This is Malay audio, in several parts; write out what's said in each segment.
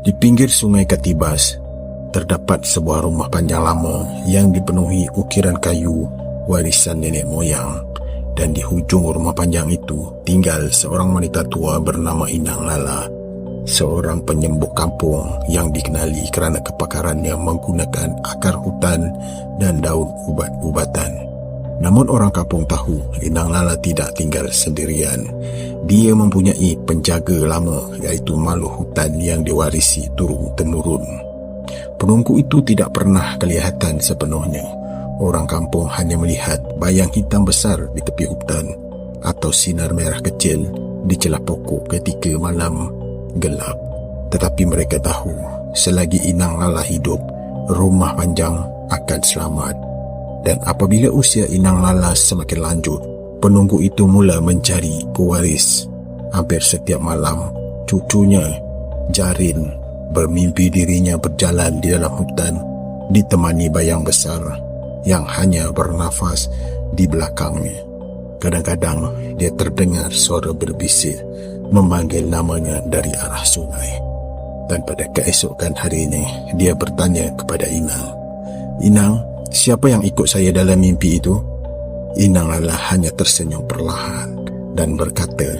Di pinggir sungai Katibas, terdapat sebuah rumah panjang lama yang dipenuhi ukiran kayu warisan nenek moyang dan di hujung rumah panjang itu tinggal seorang wanita tua bernama Inang Lala, seorang penyembuh kampung yang dikenali kerana kepakarannya menggunakan akar hutan dan daun ubat-ubatan. Namun orang kampung tahu Inang Lala tidak tinggal sendirian. Dia mempunyai penjaga lama iaitu malu hutan yang diwarisi turun-temurun. Penunggu itu tidak pernah kelihatan sepenuhnya. Orang kampung hanya melihat bayang hitam besar di tepi hutan atau sinar merah kecil di celah pokok ketika malam gelap. Tetapi mereka tahu selagi Inang Lala hidup, rumah panjang akan selamat. Dan apabila usia Inang Lala semakin lanjut, penunggu itu mula mencari pewaris. Hampir setiap malam, cucunya, Jarin, bermimpi dirinya berjalan di dalam hutan ditemani bayang besar yang hanya bernafas di belakangnya. Kadang-kadang dia terdengar suara berbisik memanggil namanya dari arah sungai. Dan pada keesokan hari ini, dia bertanya kepada Inang. Inang, Siapa yang ikut saya dalam mimpi itu? Inang Lala hanya tersenyum perlahan dan berkata,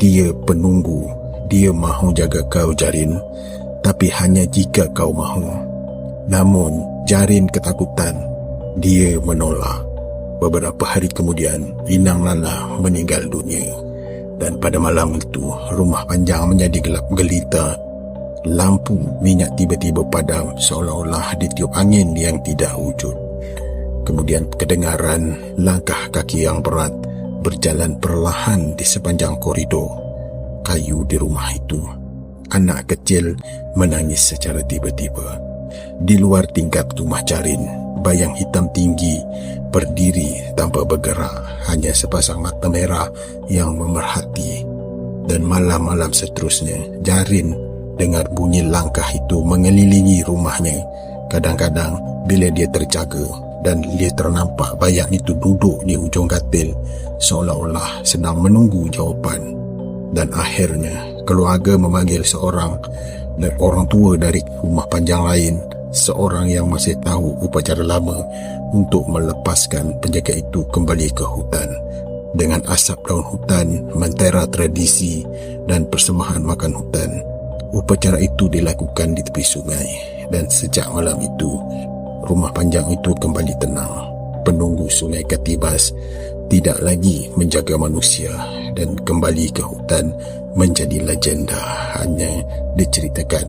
dia penunggu, dia mahu jaga kau Jarin, tapi hanya jika kau mahu. Namun, Jarin ketakutan, dia menolak. Beberapa hari kemudian, Inang Lala meninggal dunia. Dan pada malam itu, rumah panjang menjadi gelap gelita lampu minyak tiba-tiba padam seolah-olah ditiup angin yang tidak wujud. Kemudian kedengaran langkah kaki yang berat berjalan perlahan di sepanjang koridor kayu di rumah itu. Anak kecil menangis secara tiba-tiba. Di luar tingkap rumah Jarin, bayang hitam tinggi berdiri tanpa bergerak hanya sepasang mata merah yang memerhati. Dan malam-malam seterusnya, Jarin dengar bunyi langkah itu mengelilingi rumahnya. Kadang-kadang bila dia terjaga dan dia ternampak bayang itu duduk di ujung katil seolah-olah sedang menunggu jawapan. Dan akhirnya keluarga memanggil seorang dan orang tua dari rumah panjang lain seorang yang masih tahu upacara lama untuk melepaskan penjaga itu kembali ke hutan dengan asap daun hutan mentera tradisi dan persembahan makan hutan Upacara itu dilakukan di tepi sungai dan sejak malam itu rumah panjang itu kembali tenang. Penunggu sungai Katibas tidak lagi menjaga manusia dan kembali ke hutan menjadi legenda hanya diceritakan